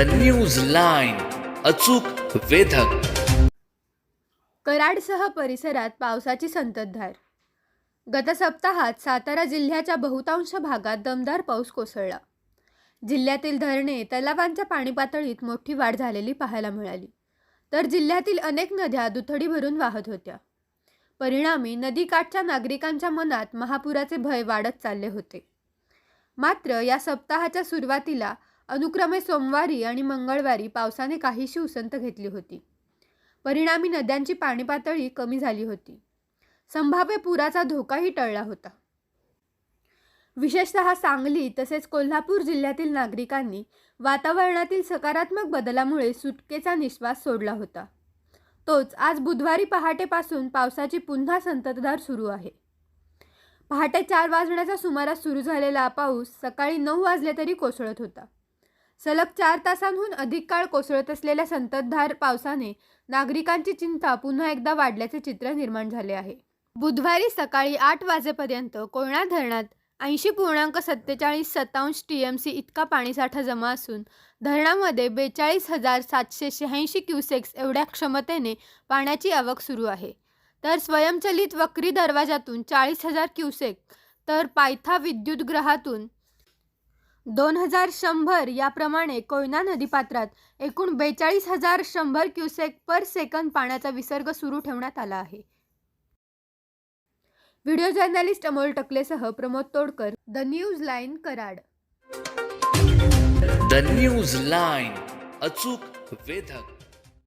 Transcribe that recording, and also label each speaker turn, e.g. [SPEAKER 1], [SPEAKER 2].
[SPEAKER 1] The news line अचूक वेधक.
[SPEAKER 2] कराडसह परिसरात पावसाची संततधार. गत सप्ताहात सातारा जिल्ह्याच्या बहुतांश भागात दमदार पाऊस कोसळला. जिल्ह्यातील धरणे तलावांच्या पाणी पातळीत मोठी वाढ झालेली पाहायला मिळाली. तर जिल्ह्यातील अनेक नद्या दुथडी भरून वाहत होत्या. परिणामी नदीकाठच्या नागरिकांच्या मनात महापुराचे भय वाढत चालले होते. मात्र या सप्ताहाच्या सुरुवातीला अनुक्रमे सोमवारी आणि मंगळवारी पावसाने काहीशी उसंत घेतली होती. परिणामी नद्यांची पाणी पातळी कमी झाली होती. संभाव्य पुराचा धोकाही टळला होता. विशेषतः सांगली तसेच कोल्हापूर जिल्ह्यातील नागरिकांनी वातावरणातील सकारात्मक बदलामुळे सुटकेचा निश्वास सोडला होता. तोच आज बुधवारी पहाटेपासून पावसाची पुन्हा संततधार सुरू आहे. पहाटे चार वाजण्याच्या सुमारास सुरू झालेला पाऊस सकाळी नऊ वाजले तरी कोसळत होता. सलग चार तासांहून अधिक काळ कोसळत असलेल्या संततधार पावसाने नागरिकांची चिंता पुन्हा एकदा वाढल्याचे चित्र निर्माण झाले आहे. बुधवारी सकाळी आठ वाजेपर्यंत कोयना धरणात ऐंशी पूर्णांक सत्तेचाळीस सत्तावन्न टी एम सी इतका पाणीसाठा जमा असून धरणामध्ये बेचाळीस हजार सातशे शहाऐंशी क्युसेक्स एवढ्या क्षमतेने पाण्याची आवक सुरू आहे. तर स्वयंचलित वक्री दरवाजातून चाळीस हजार क्युसेक तर पायथा विद्युतगृहातून दोन हजार शंभर याप्रमाणे कोयना नदीपात्रात एकूण बेचाळीस हजार शंभर क्युसेक पर सेकंद पाण्याचा विसर्ग सुरू ठेवण्यात आला आहे. Video journalist Amol टकलेसह Pramod Todkar the news line Karad.
[SPEAKER 1] The news line अचूक वेधक.